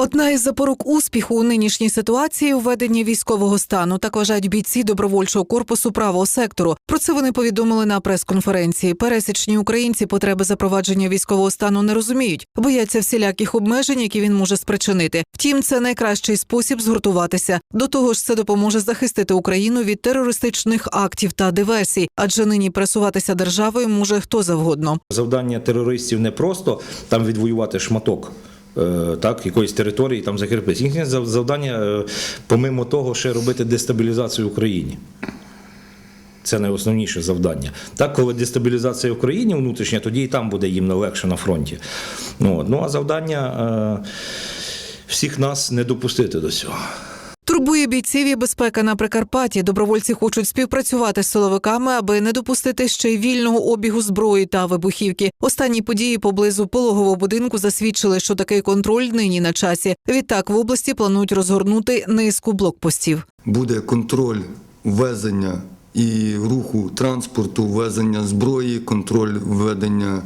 Одна із запорук успіху у нинішній ситуації введення військового стану. Так вважають бійці добровольчого корпусу правого сектору. Про це вони повідомили на прес-конференції. Пересічні українці потреби запровадження військового стану не розуміють, бояться всіляких обмежень, які він може спричинити. Втім, це найкращий спосіб згуртуватися. До того ж, це допоможе захистити Україну від терористичних актів та диверсій, адже нині пресуватися державою може хто завгодно. Завдання терористів не просто там відвоювати шматок. Е, Так, якоїсь території там закріпитися. Їхнє завдання, е, помимо того, ще робити дестабілізацію в Україні. Це найосновніше завдання. Так, коли дестабілізація в Україні внутрішня, тоді і там буде їм легше на фронті. Ну, ну а завдання е, всіх нас не допустити до цього. Турбує бійців і безпека на Прикарпатті. Добровольці хочуть співпрацювати з силовиками, аби не допустити ще й вільного обігу зброї та вибухівки. Останні події поблизу пологового будинку засвідчили, що такий контроль нині на часі. Відтак в області планують розгорнути низку блокпостів. буде контроль ввезення і руху транспорту, ввезення зброї, контроль введення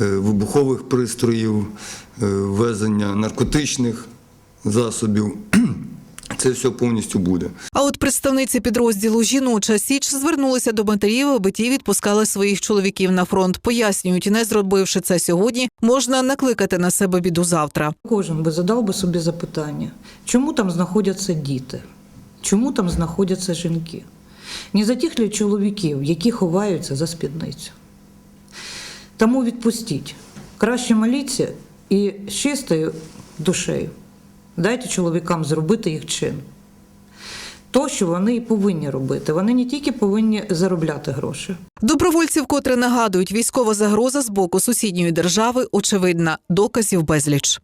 е, вибухових пристроїв, е, ввезення наркотичних засобів. Це все повністю буде. А от представниці підрозділу Жіноча Січ звернулися до матерів, аби ті відпускали своїх чоловіків на фронт. Пояснюють, не зробивши це сьогодні, можна накликати на себе біду завтра. Кожен би задав би собі запитання, чому там знаходяться діти, чому там знаходяться жінки? Не за тих ли чоловіків, які ховаються за спідницю. Тому відпустіть. Краще моліться і з чистою душею дайте чоловікам зробити їх чин. То, що вони і повинні робити. Вони не тільки повинні заробляти гроші. Добровольці вкотре нагадують, військова загроза з боку сусідньої держави очевидна, доказів безліч.